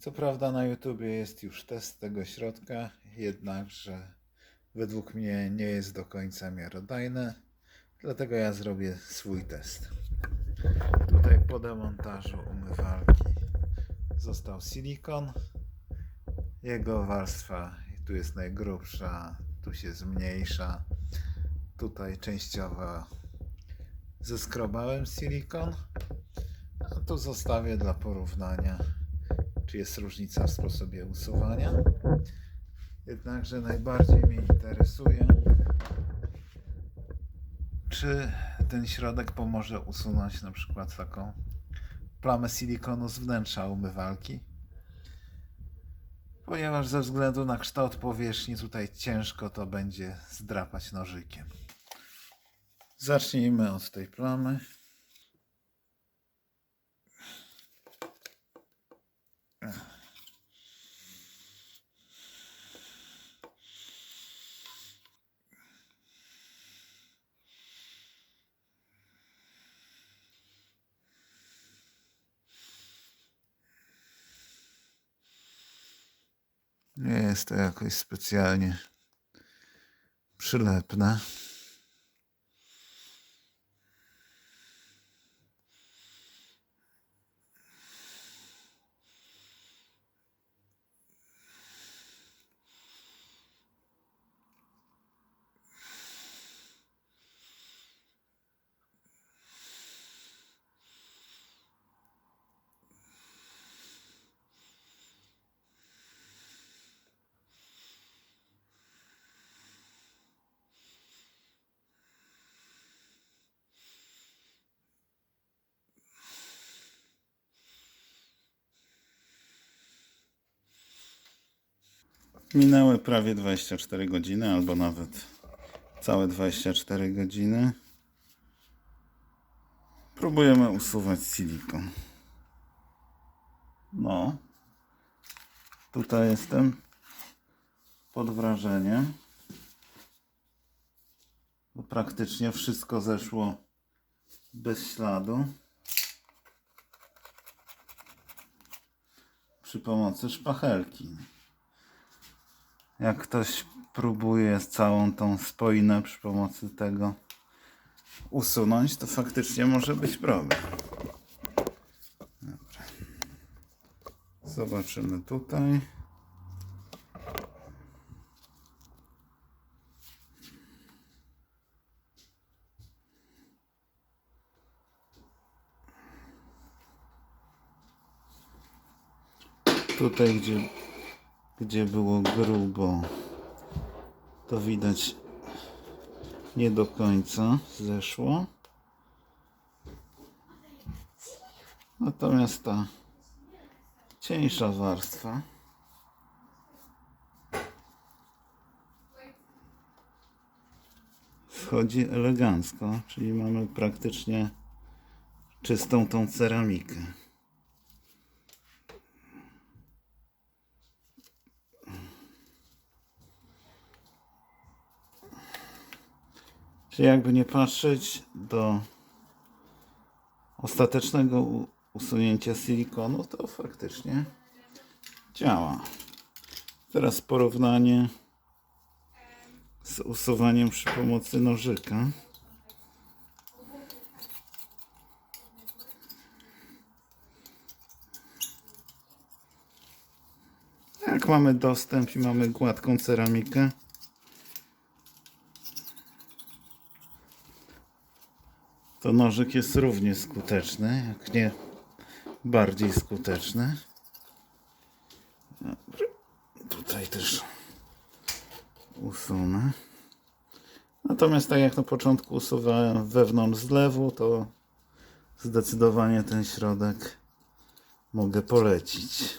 Co prawda na YouTubie jest już test tego środka, jednakże według mnie nie jest do końca miarodajne, dlatego ja zrobię swój test. Tutaj po demontażu umywalki został silikon. Jego warstwa tu jest najgrubsza, tu się zmniejsza. Tutaj częściowo zeskrobałem silikon, a tu zostawię dla porównania, czy jest różnica w sposobie usuwania. Jednakże najbardziej mnie interesuje, czy ten środek pomoże usunąć na przykład taką plamę silikonu z wnętrza umywalki. Ponieważ ze względu na kształt powierzchni tutaj ciężko to będzie zdrapać nożykiem. Zacznijmy od tej plamy. Nie jest to jakoś specjalnie przylepne. Minęły prawie 24 godziny, albo nawet całe 24 godziny. Próbujemy usuwać silikon. No. Tutaj jestem pod wrażeniem. Bo praktycznie wszystko zeszło bez śladu. Przy pomocy szpachelki. Jak ktoś próbuje całą tą spoinę przy pomocy tego usunąć, to faktycznie może być problem. Dobra. Zobaczymy tutaj. Tutaj, gdzie gdzie było grubo, to widać nie do końca zeszło. Natomiast ta cieńsza warstwa schodzi elegancko, czyli mamy praktycznie czystą tą ceramikę. Czyli jakby nie patrzeć do ostatecznego usunięcia silikonu, to faktycznie działa. Teraz porównanie z usuwaniem przy pomocy nożyka. Jak mamy dostęp i mamy gładką ceramikę, to nożyk jest równie skuteczny, jak nie bardziej skuteczny. Tutaj też usunę. Natomiast tak jak na początku usuwałem wewnątrz zlewu, to zdecydowanie ten środek mogę polecić.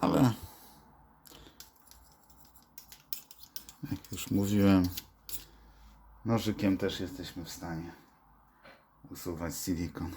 Ale jak już mówiłem, Nożykiem też jesteśmy w stanie usuwać silikon.